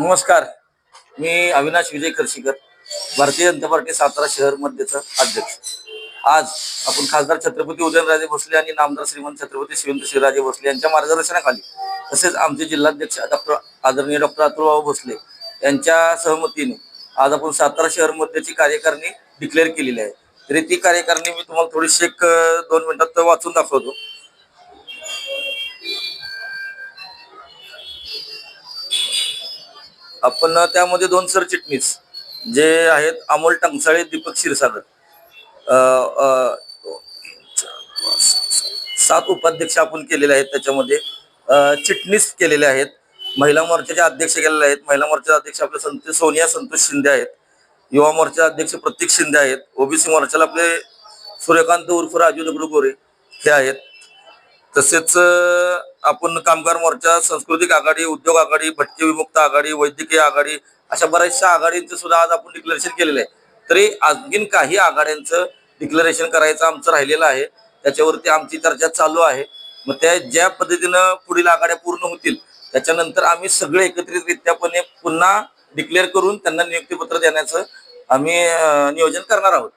नमस्कार. मी अविनाश विजय करशीकर भारतीय जनता पार्टी सातारा शहर मध्यचा अध्यक्ष. आज आपण खासदार छत्रपती उदयनराजे भोसले आणि नामदार श्रीमंत छत्रपती शिवेंद्र शिवराजे भोसले यांच्या मार्गदर्शनाखाली तसेच आमचे जिल्हाध्यक्ष डॉक्टर आदरणीय डॉक्टर अतुलबाबू भोसले यांच्या सहमतीने आज आपण सातारा शहर मध्यची कार्यकारिणी डिक्लेअर केलेली आहे. तरी ती कार्यकारिणी मी तुम्हाला थोडीशी एक दोन मिनिटात वाचून दाखवतो. आपण त्यामध्ये दोन सरचिटणीस जे आहेत अमोल टंगसाळे दीपक क्षीरसागर. सात उपाध्यक्ष आपण केलेले आहेत त्याच्यामध्ये. चिटणीस केलेले आहेत महिला मोर्चाचे अध्यक्ष केलेले आहेत. महिला मोर्चाचे अध्यक्ष आपले संत सोनिया संतोष शिंदे आहेत. युवा मोर्चा अध्यक्ष प्रतीक शिंदे आहेत. ओबीसी मोर्चाला आपले सूर्यकांत उर्फ राजू दगडू गोरे हे आहेत. तसेच आपण कामगार मोर्चा सांस्कृतिक आघाडी उद्योग आघाडी भटके विमुक्त आघाडी वैद्यकीय आघाडी अशा बऱ्याचशा आघाडींचं सुद्धा आज आपण डिक्लेरेशन केलेलं आहे. तरी आणखीन काही आघाड्यांचं डिक्लेरेशन करायचं आमचं राहिलेलं आहे. त्याच्यावरती आमची चर्चा चालू आहे. मग त्या ज्या पद्धतीनं पुढील आघाड्या पूर्ण होतील त्याच्यानंतर आम्ही सगळे एकत्रितरित्यापणे पुन्हा डिक्लेअर करून त्यांना नियुक्तीपत्र देण्याचं आम्ही नियोजन करणार आहोत.